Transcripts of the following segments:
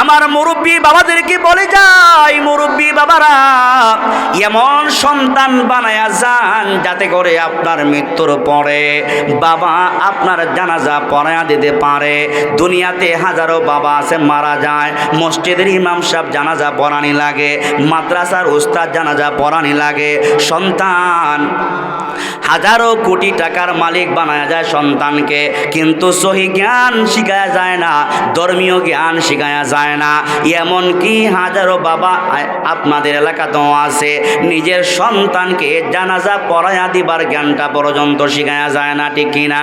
আমার মুরব্বী বাবাদেরকে বলে যাই মুরব্বী বাবারা, এমন সন্তান বানায়া যান যাতে করে আপনার মৃত্যুর পরে বাবা আপনার জানাজা পড়ায়া দিতে পারে। দুনিয়াতে হাজারো বাবা আছে, মারা যায়। মসজিদের ইমাম সাহেব জানাজা পড়ানি লাগে, মাদ্রাসার উস্তাদ জানাজা পড়ানি লাগে। সন্তান হাজারো কোটি টাকার মালিক বানায় যায় সন্তানকে, কিন্তু সহি জ্ঞান শিখায়া যায় না, ধর্মীয় জ্ঞান শিখায়া যায় না। এমনকি হাজারো বাবা আপনাদের এলাকাতেও আছে, নিজের সন্তানকে জানাজা পড়ায়া দিবার জ্ঞানটা পর্যন্ত শিখায়া যায় না, ঠিক কিনা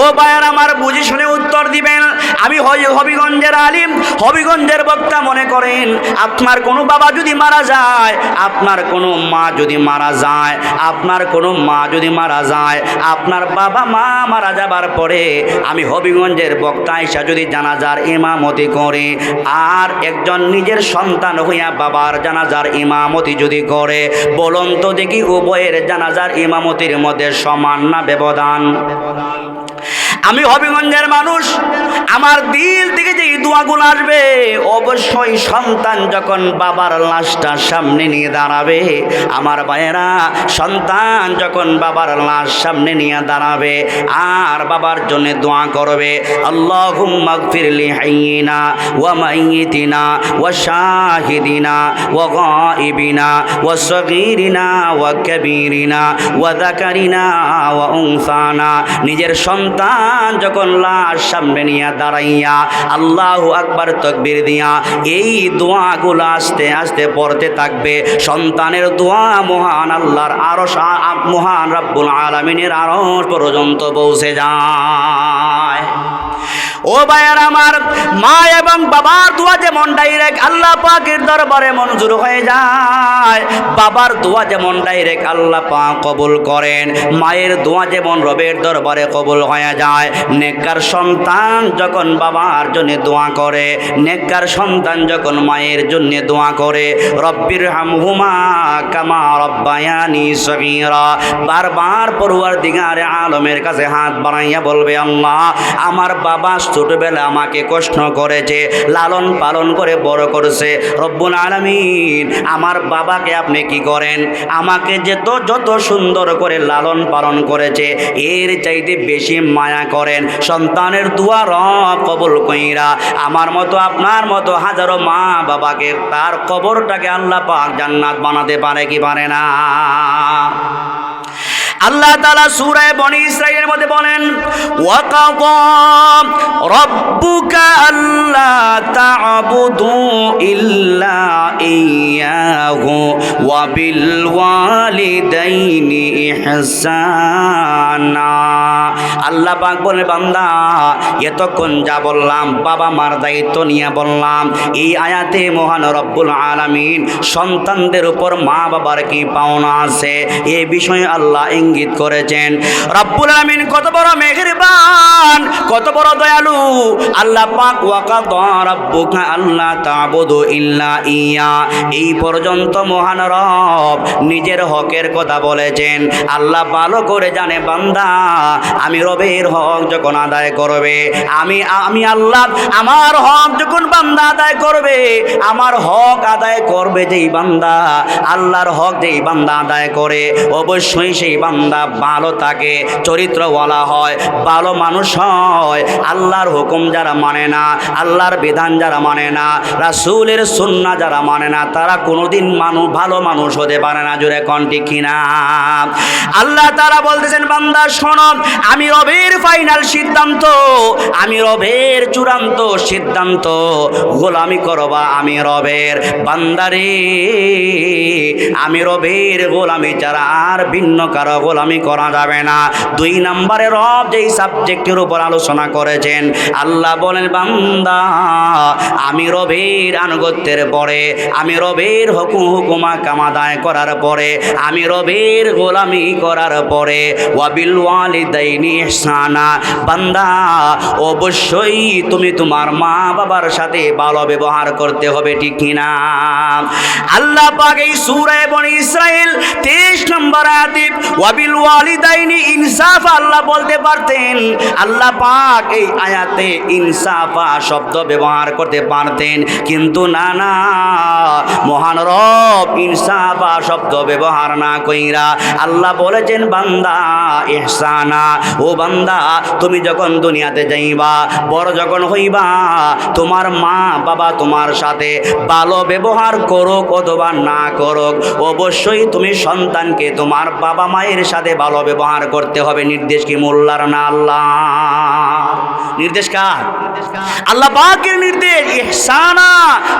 ও ভাইয়ার আমার বুঝে শুনে উত্তর দিবেন, আমি হবিগঞ্জের আলিম, হবিগঞ্জের বক্তা মনে করেন, আপনার কোনো বাবা যদি মারা যায়, আপনার কোনো মা যদি মারা যায়, আপনার কোনো মা যদি মারা যায়, আপনার বাবা মা মারা যাবার পরে আমি হবিগঞ্জের বক্তা ইসা যদি জানাজার ইমামতি করে, আর একজন নিজের সন্তান হইয়া বাবার জানাজার ইমামতি যদি করে বলন্ত দেখি উভয়ের জানাজার ইমামতির মধ্যে সমান না ব্যবধান? আমি হবিগঞ্জের মানুষ। আমার দিল থেকে যে দোয়াগুলো আসবে, অবশ্যই সন্তান যখন বাবার লাশটা সামনে নিয়ে দাঁড়াবে, আমার ভাইয়েরা, সন্তান যখন বাবার লাশ সামনে নিয়ে দাঁড়াবে, আর বাবার জন্য দোয়া করবে আল্লাহ ফিরলি হাইনা ওয়া মাইয়িতিনা ওয়া শাহিদিনা ওয়া গাইবিনা ওয়া সগীরিনা ওয়া কাবীরিনা ওয়া যাকারিনা ওয়া উনসানা। নিজের সন্তান যখন লাশ সামনে নিয়ে দাঁড়াইয়া আল্লাহ আকবার তকবির দিয়া এই দোয়াগুলো আস্তে আস্তে পড়তে থাকবে, সন্তানের দোয়া মহান আল্লাহর আরও মহান রব্বুল আলমিনের আরও পর্যন্ত পৌঁছে যায় ও ভাইয়ার আমার মা এবং বাবার দোয়া যেমন ডাইরেক্ট আল্লাহ পাকের দরবারে মঞ্জুর হয়ে যায়। বাবার দোয়া যেমন ডাইরেক্ট আল্লাহ পাক কবুল করেন, মায়ের দোয়া যেমন রবের দরবারে কবুল হয়ে যায়। নেককার সন্তান যখন বাবার জন্য দোয়া করে, নেককার সন্তান যখন মায়ের জন্য দোয়া করে, রব্বির হামহুমা কামা রব্বায়ানি সগীরা, বারবার পড়ুয়ার দিগারে আলমের কাছে হাত বাড়াইয়া বলবে, আল্লাহ, আমার বাবা ছোটবেলা আমাকে কষ্ট করেছে লালন পালন করে বড় করেছে। রব্বুল আলামিন, আমার বাবাকে আপনি কি করেন? আমাকে যে তো যত সুন্দর করে লালন পালন করেছে, এর চাইতে বেশি মায়া করেন। সন্তানের দুয়া রব কবুল কইরা, আমার মতো, আপনার মতো হাজারো মা বাবাকে তার কবরটাকে আল্লাহ পাক জান্নাত বানাতে পারে কি পারে না? আল্লাহ তালা সুরায় বনি ইসরাইলের মধ্যে বলেন, ওয়াকাদা রব্বুকা আল্লাহ তা'বুদু ইল্লা ইয়াহু ওয়া বিল ওয়ালিদাইনি ইহসানা। আল্লাহ পাক বলে বান্দা, এতক্ষণ যা বললাম, বাবা মার দায়িত্ব নিয়ে বললাম, এই আয়াতে মহান রব্বুল আলামিন সন্তানদের উপর মা বাবার কি পাওনা আছে? এ বিষয়ে আল্লাহ ইঙ্গিত করেছেন। রব্বুল আলামিন কত বড় মেহেরবান, কত বড় দয়ালু। আল্লাহ পাক ওয়াকাদ রাব্বুকা আল্লাহ তা'বুদু ইল্লা ইয়া। এই পর্যন্ত মহান রব নিজের হকের কথা বলেছেন। আল্লাহ ভালো করে জানে, বান্দা, আমি রবের হক যখন আদায় করবে, আমি আমি আল্লাহ, আমার হক যখন বান্দা আদায় করবে, আমার হক আদায় করবে যেই বান্দা, আল্লাহর হক যেই বান্দা আদায় করে, অবশ্যই সেই বান্দা ভালো থাকে, চরিত্রওয়ালা হয়, ভালো মানুষ হয়, আল্লাহর হুকুম যারা মানে না, আল্লাহর বিধান যারা মানে না, রাসুলের সুন্না যারা মানে না, তারা কোনোদিন মানুষ ভালো মানুষ হতে পারে না জুড়ে কন্টি কিনা? আল্লাহ তারা বলতেছেন, বান্দা শোনো আমি রবের ফাইনাল সিদ্ধান্ত, আমি রবের চূড়ান্ত সিদ্ধান্ত গোলামি করবা আমি রবের বান্দারে। আমি রবের গোলামি ছাড়া আর ভিন্ন কারও গোলামি করা যাবে না। দুই নম্বরে রব যেই সাবজেক্টের উপর আলোচনা করেছেন, আল্লাহ বলেন, বান্দা, আমি রবের আনুগত্যের পরে, আমি রবের হুকুম হুকুমা কামাদায় করার পরে, আমি রবের গোলামি করার পরে, ওয়াবিল ওয়ালিদাইনি ইহসানা। বান্দা, অবশ্যই তুমি তোমার মা বাবার সাথে ভালো ব্যবহার করতে হবে, ঠিক কিনা? আল্লাহ পাক এই সূরা বনি ইসরাইল 23 নম্বর আয়াতে ওয়াবিল ওয়ালিদাইনি ইনসাফ, আল্লাহ বলতে পারতেন, আল্লাহ পাক এই আয়াতে ইনসাফা শব্দ ব্যবহার করতে পারতেন। কিন্তু না না, মহান রব ইনসাফা শব্দ ব্যবহার না কইরা আল্লাহ বলেছেন, বান্দা, ইহসানা, ও বান্দা, তুমি যখন দুনিয়াতে যাইবা, বড় যখন হইবা, তোমার মা বাবা তোমার সাথে ভালো ব্যবহার করুক অথবা না করুক, অবশ্যই তুমি সন্তানকে তোমার বাবা মায়ের সাথে ভালো ব্যবহার করতে হবে। নির্দেশ কি মোল্লার না আল্লাহ? নির্দেশ কার? আল্লাহ পাকের নির্দেশ, ইহসানা।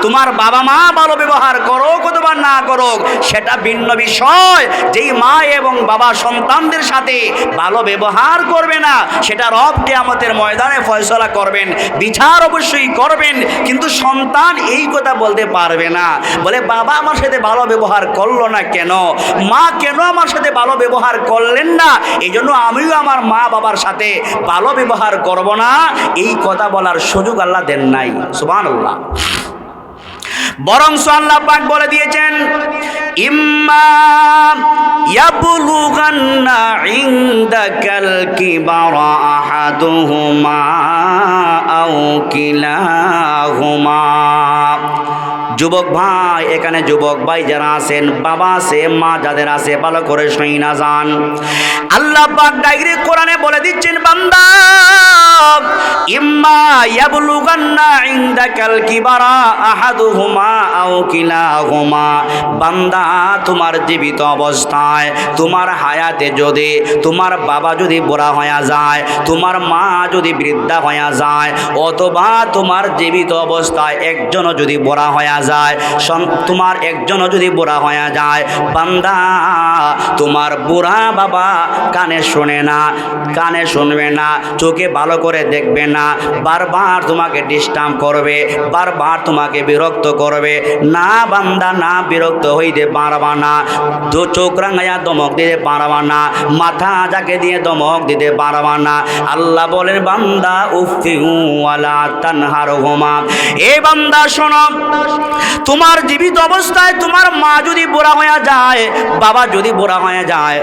তোমার বাবা মা ভালো ব্যবহার করো অথবা না করো সেটা ভিন্ন বিষয়। যেই মা এবং বাবা সন্তানদের সাথে ভালো ব্যবহার করবে না, সেটা রব কেয়ামতের ময়দানে ফয়সলা করবেন, বিচার অবশ্যই করবেন, কিন্তু সন্তান এই কথা বলতে পারবে না। বলে, বাবা আমার সাথে ভালো ব্যবহার করল না কেন? মা কেন আমার সাথে ভালো ব্যবহার করলেন না এই জন্য আমিও আমার মা বাবার সাথে ভালো ব্যবহার করব না। এই কথা বলার সুযোগ আল্লাহ দেন নাই সুবান আল্লাহ বরং আল্লাহ বলে দিয়েছেন, ইম্মা ইয়াবলুগান্না ইনদাকাল কিবারা আহাদুহুমা আও কিলাহুমা। যুবক ভাই, এখানে যুবক ভাই যারা আছেন, বাবা আছে, মা যাদের আছে, ভালো করে শুই না যান। আল্লাহ পাক ডাইরেক্ট কোরআনে বলে দিচ্ছেন, বান্দা, ইম্মা ইয়াবলুগান্না ইনদাকাল কিবারা আহাদুহুমা আও কিলাহুমা। বান্দা, তোমার জীবিত অবস্থায়, তোমার হায়াতে যদি, তোমার বাবা যদি বুড়া হয়ে যায়, তোমার মা যদি বৃদ্ধা হয়ে যায়, অথবা তোমার জীবিত অবস্থায় একজনও যদি বুড়া হয়ে যায় সন- তোমার একজনও যদি বুড়া হয়ে যায়, বান্দা, তোমার বুড়া বাবা কানে শোনে না, কানে শুনবে না, চোখে ভালো করে দেখবে না, বারবার তোমাকে ডিস্টার্ব করবে, বারবার তোমাকে বিরক্ত করবে। না বান্দা, না বিরক্ত হইতে পারবা না, দু চোখ রাঙাইয়া দমক দিতে পারবা না, মাথা যাকে দিয়ে দমক দিতে পারবা না। আল্লাহ বলেন, বান্দা উফিউলা তানহার হোমা এ বান্দা, শোনো তোমার জীবিত অবস্থায় তোমার মা যদি বোরা হয়ে যায়, বাবা যদি বোরা হয়ে যায়।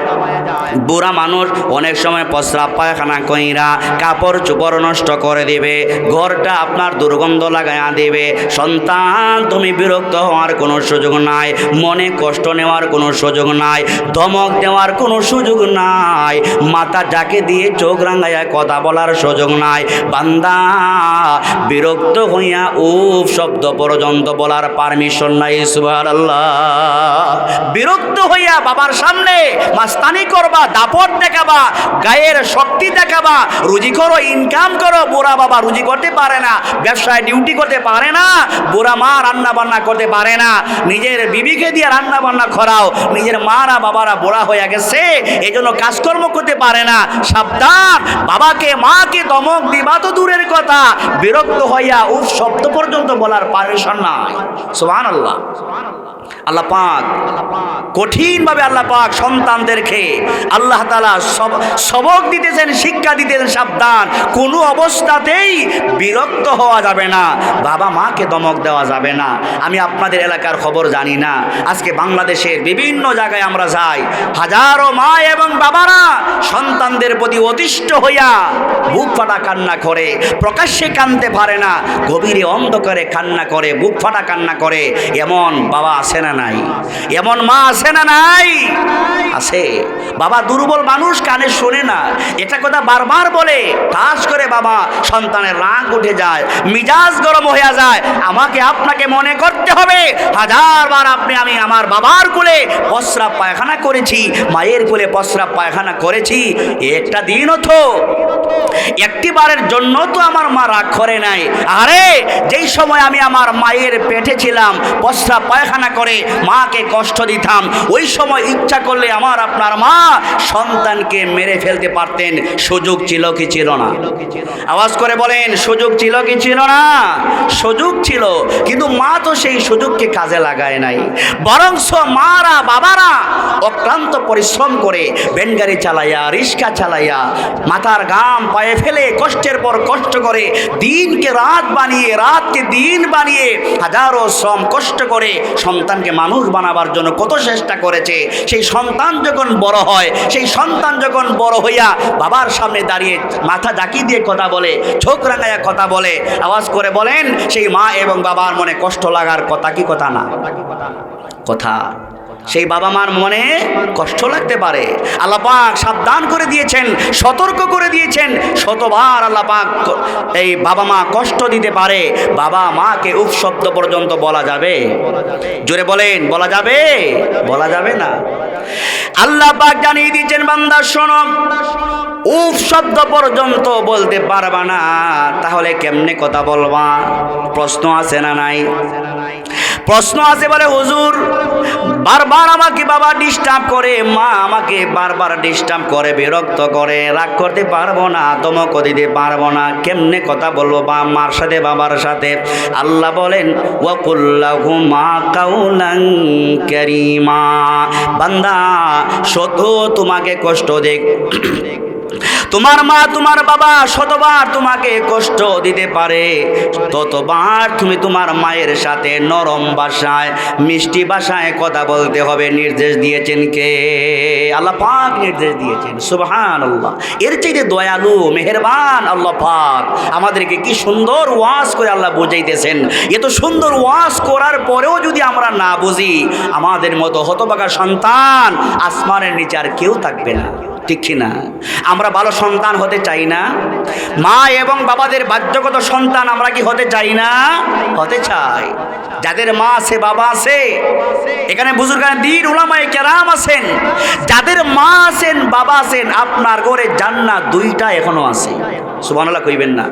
বুড়া মানুষ অনেক সময় প্রস্রাব পায়খানা কইরা কাপড় চোপড় নষ্ট করে দেবে, ঘরটা আপনার দুর্গন্ধ লাগাইয়া দেবে। সন্তান, তুমি বিরক্ত হওয়ার কোনো সুযোগ নাই, মনে কষ্ট নেওয়ার কোনো সুযোগ নাই, ধমক দেওয়ার কোনো সুযোগ নাই মাথা যাকে দিয়ে চোখ রাঙাইয়া কথা বলার সুযোগ নাই। বান্দা, বিরক্ত হইয়া উফ, শব্দ পর্যন্ত বলার পারমিশন নাই, সুবহানাল্লাহ। বিরক্ত হইয়া বাবার সামনে মাস্তানি করবা, দাপট দেখাবা, গায়ের শক্তি দেখাবা, রুজি করো ইনকাম করো, বুড়া বাবা রুজি করতে পারে না, ব্যবসায় ডিউটি করতে পারে না, বুড়া মা রান্না বান্না করতে পারে না, নিজের বিবিকে দিয়ে রান্না বান্না করাও, নিজের মারা বাবারা বুড়া হয়ে গেছে এই জন্য কাজকর্ম করতে পারে না, সাবধান, বাবাকে, মাকে দমক দিবা তো দূরের কথা, বিরক্ত হইয়া উফ শব্দ পর্যন্ত বলার পারমিশন নাই। সুবহান আল্লাহ আল্লাহ কঠিনভাবে আল্লাহ পাক সন্তানদেরকে আল্লাহ তালা সব, সবক দিতেছেন, শিক্ষা দিতেছেন, সাবধান। কোনো অবস্থাতেই বিরক্ত হওয়া যাবে না। বাবা মাকে দমক দেওয়া যাবে না। আমি আপনাদের এলাকার খবর জানি না। আজকে বাংলাদেশের বিভিন্ন জায়গায় আমরা যাই। হাজারো মা এবং বাবারা সন্তানদের প্রতি অতিষ্ঠ হইয়া বুক ফাটা কান্না করে। প্রকাশ্যে কানতে পারে না। গভীরে অন্ধকারে কান্না করে, বুক ফাটা কান্না করে। এমন বাবা আছে না নাই। এমন মা আছে না নাই? আছে। বাবা দুর্বল মানুষ, কানে শোনে না। এটা কথা বারবার বলে। ঠাস করে বাবা সন্তানের রাগ উঠে যায়, মিজাজ গরম হয়ে যায়। আমাকে আপনাকে মনে করতে হবে হাজারবার আপনি আমি আমার বাবার কোলে প্রস্রাব পায়খানা করেছি, মায়ের কোলে প্রস্রাব পায়খানা করেছি। একটা দিনও তো, একটি বারের জন্য তো আমার মা রাগ করে নাই। আরে, যেই সময় আমি আমার মায়ের পেটে ছিলাম, প্রস্রাব পায়খানা করে মাকে কষ্ট দিতাম। ওই সময় ইচ্ছা করলে আমার আপনার মা সন্তানকে মেরে ফেলতে পারতেন। সুযোগ ছিল কি ছিল না? আওয়াজ করে বলেন, সুযোগ ছিল কি ছিল না? সুযোগ ছিল, কিন্তু মা তো সেই সুযোগকে কাজে লাগায় নাই। বরং মারা, বাবারা অক্লান্ত পরিশ্রম করে বেনগাড়ি চালাইয়া, রিক্সা চালাইয়া, মাথার গাম পায়ে ফেলে কষ্টের পর কষ্ট করে দিনকে রাত বানিয়ে, রাতকে দিন বানিয়ে হাজারো শ্রম কষ্ট করে সন্তানকে মানুষ বানাবার জন্য কত চেষ্টা করেছে, সেই সন্তান যখন বড় হয়, সেই সন্তান যখন বড় হইয়া বাবার সামনে দাঁড়িয়ে মাথা জাকি দিয়ে কথা বলে, চোখ রাঙাইয়া কথা বলে, আওয়াজ করে বলেন, সেই মা এবং বাবার মনে কষ্ট লাগার কথা কি কথা না? কথা। সেই বাবা মার মনে কষ্ট লাগতে পারে। আল্লাহ পাক সাবধান করে দিয়েছেন, সতর্ক করে দিয়েছেন, শতবার আল্লাহ পাক ক- এই বাবা মা কষ্ট দিতে পারে। বাবা মাকে উপ শব্দ পর্যন্ত বলা যাবে। জোরে বলেন, বলা যাবে? বলা যাবে না। আল্লাহ পাক জানিয়ে দিয়েছেন, বান্দা শোনো, উফ শব্দ পর্যন্ত বলতে পারবা না। তাহলে কেমনে কথা বলবা? প্রশ্ন আছে না নাই? প্রশ্ন আছে বলে হুজুর বারবার আমাকে বাবা ডিস্টার্ব করে, মা আমাকে বারবার ডিস্টার্ব করে, বিরক্ত করে, রাগ করতে পারব না দমক দিতে পারব না, কেমনে কথা বলব বা মার সাথে, বাবার সাথে? আল্লাহ বলেন ওয়াকুল্লাহু মা কাউলাং কারিমা। বান্দা শত তোমাকে কষ্ট দেখ। তোমার মা, তোমার বাবা শতবার তোমাকে কষ্ট দিতে পারে। ততবার তুমি তোমার মায়ের সাথে নরম ভাষায় মিষ্টি ভাষায় কথা বলতে হবে। নির্দেশ দিয়েছেন কে? আল্লাহ পাক নির্দেশ দিয়েছেন। সুবহান আল্লাহ এর চাইতে দয়ালু, মেহেরবান আল্লাহ পাক আমাদেরকে কি সুন্দর ওয়াজ করে আল্লাহ বুঝাইতেছেন। এত সুন্দর ওয়াজ করার পরেও যদি আমরা না বুঝি, আমাদের মতো হতবাকা সন্তান আসমানের নিচে আর কেউ থাকবে না। ঠিক কি না আমরা ভালো সন্তান হতে চাই না। মা এবং বাবাদের বাধ্যগত সন্তান আমরা কি হতে চাই না? হতে চাই। যাদের মা আছে, বাবা আছে, এখানে বুজুর্গান দিন ওলামায় কেরাম আছেন। যাদের মা আছেন, বাবা আছেন, আপনার ঘরে জান্নাত দুইটা এখনও আছে। সুবহানাল্লাহ কইবেন না।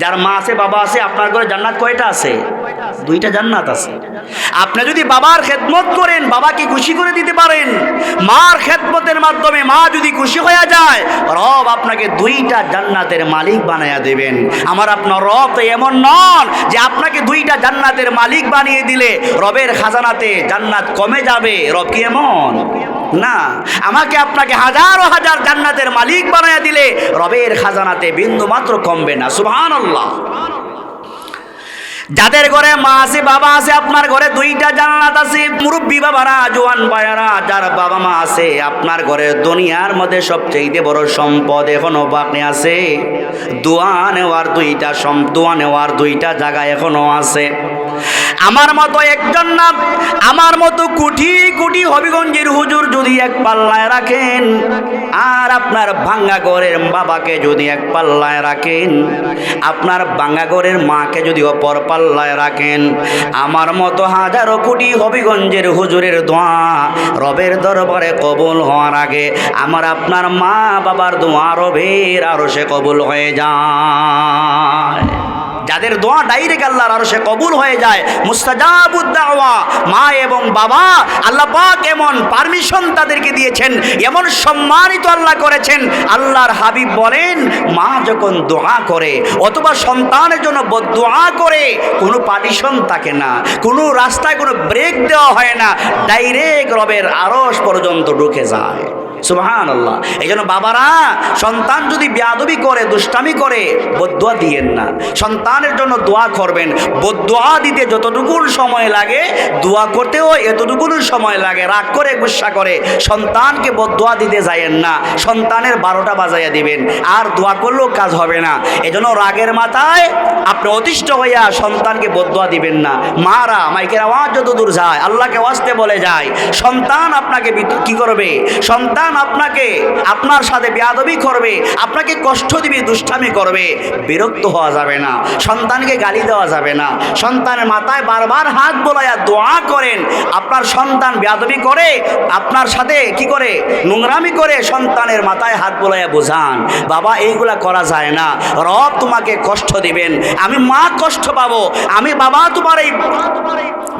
যার মা আছে, বাবা আছে, আপনার ঘরে জান্নাত কয়টা আছে? দুইটা জান্নাত আছে। আপনি যদি বাবার খেদমত করেন, বাবাকে খুশি করে দিতে পারেন। মার খেদমতের মাধ্যমে মা যদি খুশি হয়ে যায়, রব আপনাকে দুইটা জান্নাতের মালিক বানায়া দেবেন। আমার আপনার রব তো এমন নন যে আপনাকে দুইটা জান্নাতের মালিক বানিয়ে দিলে রবের খাজানাতে জান্নাত কমে যাবে। রব কি এমন? না, আমাকে আপনাকে হাজারো হাজার জান্নাতের মালিক বানায়া দিলে রবের খাজানাতে বিন্দু মাত্র কমবে না, সুবহানাল্লাহ। যাদের ঘরে মা আছে, বাবা আছে, আপনার ঘরে দুইটা জান্নাত আছে, মুরব্বী বাবারা, জোয়ান বায়ারা যার বাবা মা আছে, আপনার ঘরে দুনিয়ার মধ্যে সবচেয়ে বড় সম্পদ এখনও বাকি আছে। দোয়া নেওয়ার দুইটা দোয়া নেওয়ার দুইটা জায়গা এখনও আছে। আমার মতো একজন না আমার মতো কোটি কোটি হবিগঞ্জের হুজুর যদি এক পাল্লায় রাখেন, আর আপনার ভাঙ্গা ঘরের বাবাকে যদি এক পাল্লায় রাখেন, আপনার ভাঙ্গা ঘরের মাকে যদি অপর পাল্লায় রাখেন, আমার মতো হাজারো কোটি হবিগঞ্জের হুজুরের দোয়া রবের দরবারে কবুল হওয়ার আগে আমার আপনার মা বাবার দোয়া রবের আরও সে কবুল হয়ে যায়। যাদের দোয়া ডাইরেক্ট আল্লাহর আরও সে কবুল হয়ে যায় মুস্তাজাবুদ্দাওয়া মা এবং বাবা, আল্লাহ পাক এমন পারমিশন তাদেরকে দিয়েছেন, এমন সম্মানিত আল্লাহ করেছেন, আল্লাহর হাবিব বলেন, মা যখন দোয়া করে অথবা সন্তানের জন্য দোয়া করে, কোনো পার্টিশন থাকে না, কোনো রাস্তায় কোনো ব্রেক দেওয়া হয় না ডাইরেক্ট রবের আরস পর্যন্ত ঢুকে যায়। সুবহান আল্লাহ এই জন্য বাবারা, সন্তান যদি বেয়াদবি করে, দুষ্টামি করে, বদুয়া দিয়েন না। সন্তানের জন্য দোয়া করবেন। বদুয়া দিতে যতটুকু সময় লাগে, দোয়া করতেও এতটুকু সময় লাগে। রাগ করে, গুসা করে। সন্তানকে বদুয়া দিতে যায়েন না। সন্তানের বারোটা বাজাইয়া দিবেন। আর দোয়া করলেও কাজ হবে না। এজন্য রাগের মাথায় আপনি অতিষ্ঠ হইয়া সন্তানকে বদুয়া দিবেন না। মারা, মাইকের আওয়াজ যত দূর যায়, আল্লাহকে ওয়াস্তে বলে যায়। সন্তান আপনাকে কি করবে? সন্তান সন্তান আপনাকে। আপনার সাথে বেয়াদবি করবে, আপনাকে কষ্ট দিবে, দুষ্টামি করবে। বিরক্ত হওয়া যাবে না, সন্তানকে গালি দেওয়া যাবে না। সন্তানের মাথায় বারবার হাত বোলাইয়া দোয়া করেন। আপনার সন্তান বেয়াদবি করে, আপনার সাথে কি করে? নোংরামি করে সন্তানের মাথায় হাত বোলাইয়া বোঝান, বাবা, এইগুলা করা যায় না। রব তোমাকে কষ্ট দিবেন। আমি মা কষ্ট পাবো। আমি বাবা তোমার এই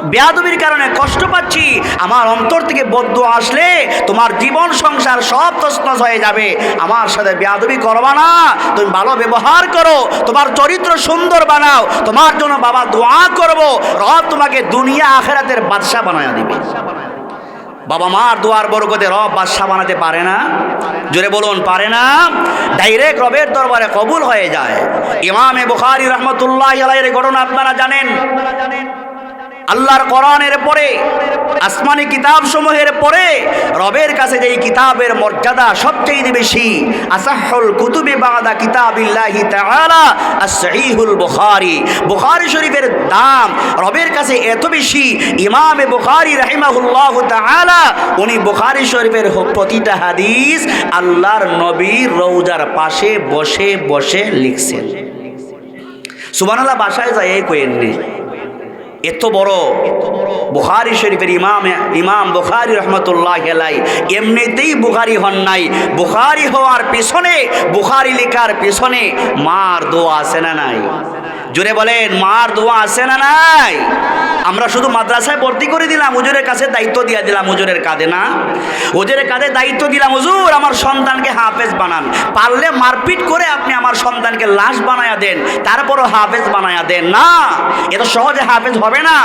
বেয়াদবির কারণে কষ্ট পাচ্ছি। আমার অন্তর থেকে বদ্ধ আসলে তোমার জীবন সংসার সব তসনস হয়ে যাবে। আমার সাথে বেয়াদবি করবা না। তুমি ভালো ব্যবহার করো। তোমার চরিত্র সুন্দর বানাও। তোমার জন্য বাবা দোয়া করব। রব তোমাকে দুনিয়া আখেরাতের বাদশাহ বানায় দিবে। বাবা মার দোয়ার বরকতে রব বাদশাহ বানাতে পারে না। জোরে বলুন, পারে না। ডাইরেক্ট রবের দরবারে কবুল হয়ে যায়। ইমামে বুখারি রহমতুল্লাহ আলাইয়ের ঘটনা আপনারা জানেন। আল্লাহর কোরআনের পরে, আসমানি কিতাব সমূহের পরে, রবের কাছে যেই কিতাবের মর্যাদা সবচেয়ে বেশি, আসাহুল কুতুবে বাদা কিতাবিল্লাহি তাআলা as-সহিহুল বুখারী। বুখারী শরীফের দাম রবের কাছে এত বেশি, ইমামে বুখারী রাহিমাহুল্লাহ তাআলা, উনি বুখারী শরীফের প্রতিটা হাদিস আল্লাহর নবীর রওজার পাশে বসে বসে লিখছেন। সুবহানাল্লাহ, বাসায় যায় এই কইেননি এত বড়। বুহারি শরীফের ইমাম ইমাম বুখারি রহমতুল্লাহ গেলাই এমনিতেই বুখারি হন নাই। বুখারি হওয়ার পিছনে, বুখারি লেখার পিছনে মার দোয়া আছে না নাই? জোরে বলেন, মার দোয়া আছে না নাই? আমরা শুধু মাদ্রাসায় ভর্তি করে দিলাম, হুজুরের কাছে দায়িত্ব দিয়ে দিলাম, হুজুরের কাঁধে না? হুজুরের কাঁধে দায়িত্ব দিলাম, হুজুর, আমার সন্তানকে হাফেজ বানান। পারলে মারপিট করে আপনি আমার সন্তানকে লাশ বানায়া দেন, তারপরও হাফেজ বানায়া দেন না? এত সহজে হাফেজ হবে না।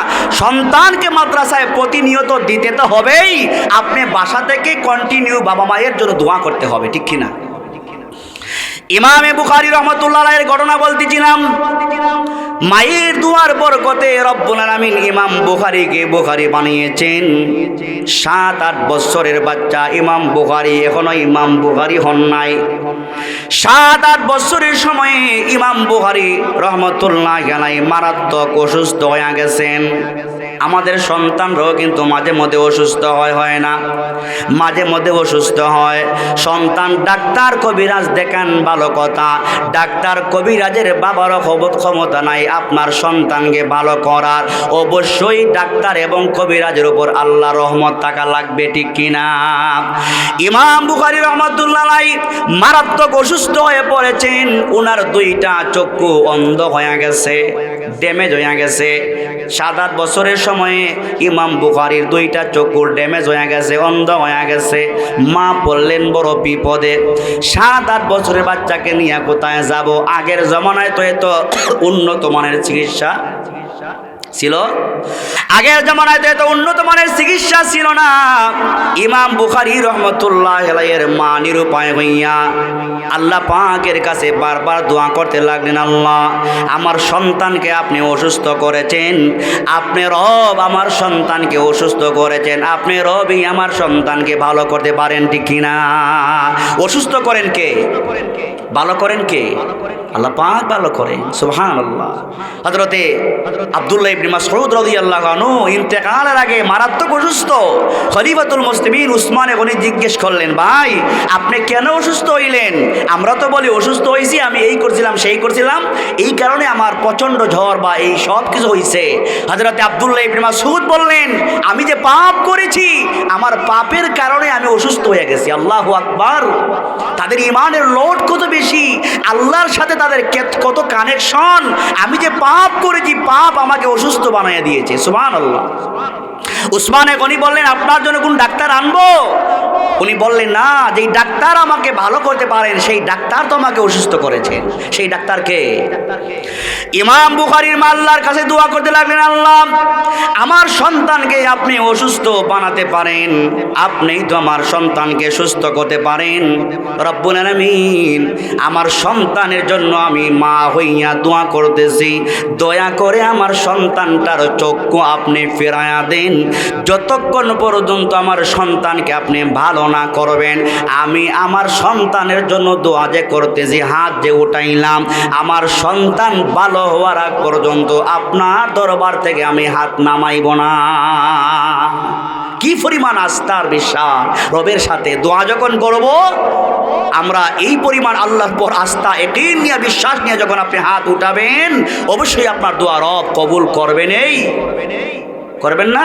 সন্তানকে মাদ্রাসায় প্রতিনিয়ত দিতে তো হবেই। আপনি বাসা থেকে কন্টিনিউ বাবা মায়ের জন্য দোয়া করতে হবে, ঠিক কিনা? ইমামে বুখারি রহমতুল্লাহ এর ঘটনা বলতেছিলাম, মায়ের দুয়ার বরকতে রব্বুল আলামিন ইমাম বুখারীকে বুখারি বানিয়েছেন। সাত, আট বছরের বাচ্চা ইমাম বুখারি, এখনও ইমাম বুখারি হন নাই। সাত, আট বছরের সময়ে ইমাম বুখারি রহমতুল্লাহ মারাত্মক অসুস্থ হয়ে গেছেন। আমাদের সন্তানরাও কিন্তু মাঝে মধ্যে অসুস্থ হয় হয় না। মাঝে মধ্যে অসুস্থ হয়। সন্তান ডাক্তার কবিরাজ দেখান, ভালো কথা। ডাক্তার কবিরাজের বাবারও ক্ষম- ক্ষমতা নাই, আপনার সন্তানকে ভালো করার। অবশ্যই ডাক্তার এবং কবিরাজের উপর আল্লাহ রহমত থাকা লাগবে, ঠিক কিনা ইমাম বুখারি রহমতুল্লাহ মারাত্মক অসুস্থ হয়ে পড়েছেন। ওনার দুইটা চক্ষু অন্ধ হয়ে গেছে। ড্যামেজ হয়ে গেছে। সাত আট বছরের সময়ে ইমাম বুখারির দুইটা চকুর ড্যামেজ হয়ে গেছে, অন্ধ হয়ে গেছে। মা পড়লেন বড় বিপদে। সাত আট বছরের বাচ্চাকে নিয়ে কোথায় যাব? আগের জমানায় তো এত উন্নত মানের চিকিৎসা ছিল? আগের জমানায় তো এত উন্নত মানের চিকিৎসা ছিল না। ইমাম বুখারি রহমতুল্লাহ এর মা নিরুপায় হইয়া আল্লাহ পাকের কাছে বারবার দোয়া করতে লাগলেন, আল্লাহ, আমার সন্তানকে আপনি অসুস্থ করেছেন, আপনি রব আমার সন্তানকে অসুস্থ করেছেন, আপনি রবই আমার সন্তানকে ভালো করতে পারেন ঠিক কিনা? অসুস্থ করেন কে? ভালো করেন কে? আল্লাহ পাক ভালো করেন সুবহান আল্লাহ হজরতে আবদুল্লাহ ইবনে মাসউদ রাদিয়াল্লাহু আনহু ইন্তেকালের আগে মারাত্মক অসুস্থ। খলিফাতুল মুসলিমিন উসমানে গনি জিজ্ঞেস করলেন, ভাই, আপনি কেন অসুস্থ হইলেন? আমরা তো বলি, অসুস্থ হয়েছি আমি এই করছিলাম, সেই করছিলাম। এই কারণে আমার প্রচণ্ড ঝড় বা এই সব কিছু হয়েছে হজরতে আবদুল্লাহ ইবনে মাসউদ বললেন, আমি যে পাপ করেছি, আমার পাপের কারণে আমি অসুস্থ হয়ে গেছি, আল্লাহু আকবার। তাদের ইমানের লোড কত বেশি, আল্লাহর সাথে তাদের কেত- কত কানেকশন আমি যে পাপ করেছি পাপ আমাকে অসুস্থ বানাইয়া দিয়েছে। সুবান আল্লাহ উসমানে গনি বললেন, আপনার জন্য কোন ডাক্তার আনব? উনি বললেন, না, যেই ডাক্তার আমাকে ভালো করতে পারেন, সেই ডাক্তার তো আমাকে অসুস্থ করেছেন সেই ডাক্তারকে ইমাম বুখারির মাল্লার কাছে দোয়া করতে লাগলেন, আল্লাহ, আমার সন্তানকে আপনি অসুস্থ বানাতে পারেন। আপনিই তো আমার সন্তানকে সুস্থ করতে পারেন। রব্বুল আলামিন, আমার সন্তানের জন্য আমি মা হইয়া দোয়া করতেছি। দয়া করে আমার সন্তানটার চক্ষু আপনি ফেরায়া দেন। যতক্ষণ পর্যন্ত আমার সন্তানকে আপনি ভালো না করবেন, আমি আমার সন্তানের জন্য দোয়া যে করতেছি, হাত যে উঠাইলাম, আমার সন্তান ভালো হওয়ার আগ পর্যন্ত আপনার দরবার থেকে আমি হাত নামাইব না। কি পরিমাণ আস্থার বিশ্বাস, রবের সাথে দোয়া যখন করব, আমরা এই পরিমাণ আল্লাহর পর আস্থা একই নিয়ে, বিশ্বাস নিয়ে যখন আপনি হাত উঠাবেন, অবশ্যই আপনার দোয়া রব কবুল করবেনই করবেন না?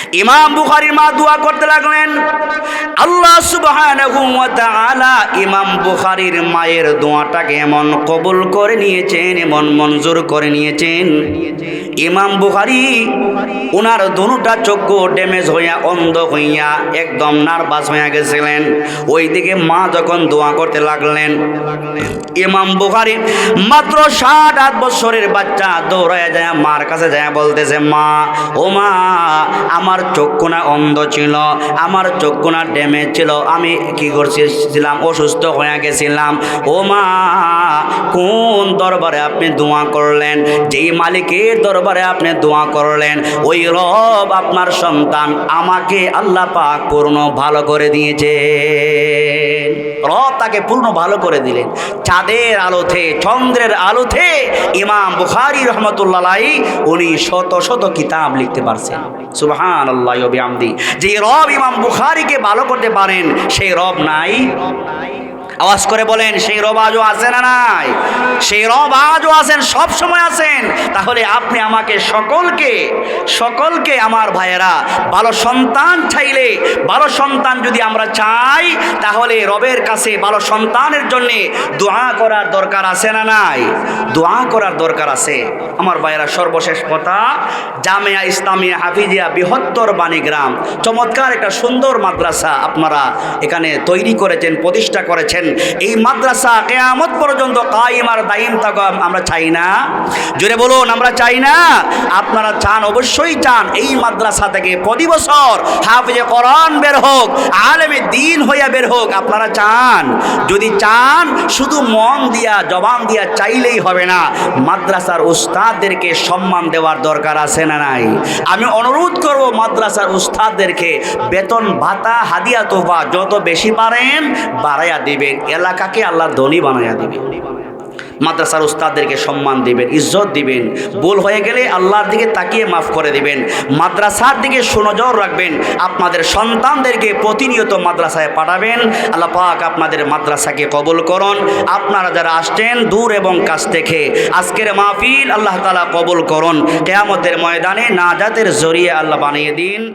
ইমাম বুখারীর মা দোয়া করতে লাগলেন, আল্লাহ সুবহানাহু ওয়া তাআলা ইমাম বুখারীর মায়ের দোয়াটাকে এমন কবুল করে নিয়েছেন, এমন মঞ্জুর করে নিয়েছেন। ইমাম বুখারি ওনার দুটা চক্ষু ড্যামেজ হইয়া, অন্ধ হইয়া, একদম নার্ভাস হইয়া গেছিলেন। ওইদিকে মা যখন দোয়া করতে লাগলেন, ইমাম বুখারি মাত্র ষাট আট বছরের বাচ্চা দৌড়ায় যায় মার কাছে যায় বলতেছে, মা, ও মা, আমার চক্ষুনা অন্ধ ছিল, আমার চক্ষুনা ড্যামেজ ছিল। আমি কি করছিলাম? অসুস্থ হয়ে গেছিলাম। ও মা, কোন দরবারে আপনি দোয়া করলেন? যেই মালিকের দরবারে আপনি দোয়া করলেন, ওই রব আপনার সন্তান আমাকে আল্লাহ পাক ভালো করে দিয়েছে রব তাকে পূর্ণ ভালো করে দিলেন। চাঁদের আলোতে, চন্দ্রের আলোতে ইমাম বুখারি রহমতুল্লাহ উনি শত শত কিতাব লিখতে পারছেন। সুবহান আল্লাহ আমদি যে রব ইমাম বুখারিকে ভালো করতে পারেন, সেই রব নাই। আওয়াজ করে বলেন, সেই রব আজও আছে না নাই? সেই রব আজও আছেন, সব সময় আছেন। তাহলে আপনি আমাকে সকলকে সকলকে আমার ভাইয়েরা, ভালো সন্তান চাইলে, ভালো সন্তান যদি আমরা চাই, তাহলে রবের কাছে ভালো সন্তানের জন্যে দোয়া করার দরকার আছে না নাই? দোয়া করার দরকার আছে। আমার ভাইয়েরা, সর্বশেষ কথা, জামিয়া ইসলামিয়া হাফিজিয়া বৃহত্তর বাণীগ্রাম চমৎকার একটা সুন্দর মাদ্রাসা আপনারা এখানে তৈরি করেছেন, প্রতিষ্ঠা করেছেন। এই মাদ্রাসা কেয়ামত পর্যন্ত কাইম আর দাইম থাকা আমরা চাই না। জোরে বলুন, আমরা চাই না। আপনারা চান, অবশ্যই চান। এই মাদ্রাসা থেকে প্রতি বছর হাফিজে কোরআন বের হোক, আলেমে দিন হইয়া বের হোক, আপনারা চান। যদি চান, শুধু মন দিয়া, জবান দিয়া চাইলেই হবে না। মাদ্রাসার উস্তাদদেরকে সম্মান দেওয়ার দরকার আছে না নাই? আমি অনুরোধ করব মাদ্রাসার উস্তাদদেরকে, বেতন ভাতা, হাদিয়া তোফা যত বেশি পারেন, বাড়াইয়া দিবেন এলাকাকে আল্লাহ ধনী বানাইয়া দিবেন মাদ্রাসার উস্তাদদেরকে সম্মান দিবেন, ইজ্জত দিবেন, ভুল হয়ে গেলে আল্লাহর দিকে তাকিয়ে মাফ করে দিবেন, মাদ্রাসার দিকে সুনজর রাখবেন, আপনাদের সন্তানদেরকে প্রতিনিয়ত মাদ্রাসায় পাঠাবেন, আল্লাহ পাক আপনাদের মাদ্রাসাকে কবুল করুন। আপনারা যারা আসছেন দূর এবং কাছ থেকে, আজকের মাহফিল আল্লাহ তালা কবুল করুন। কেয়ামতের ময়দানে নাজাতের জরিয়ে আল্লাহ বানিয়ে দিন।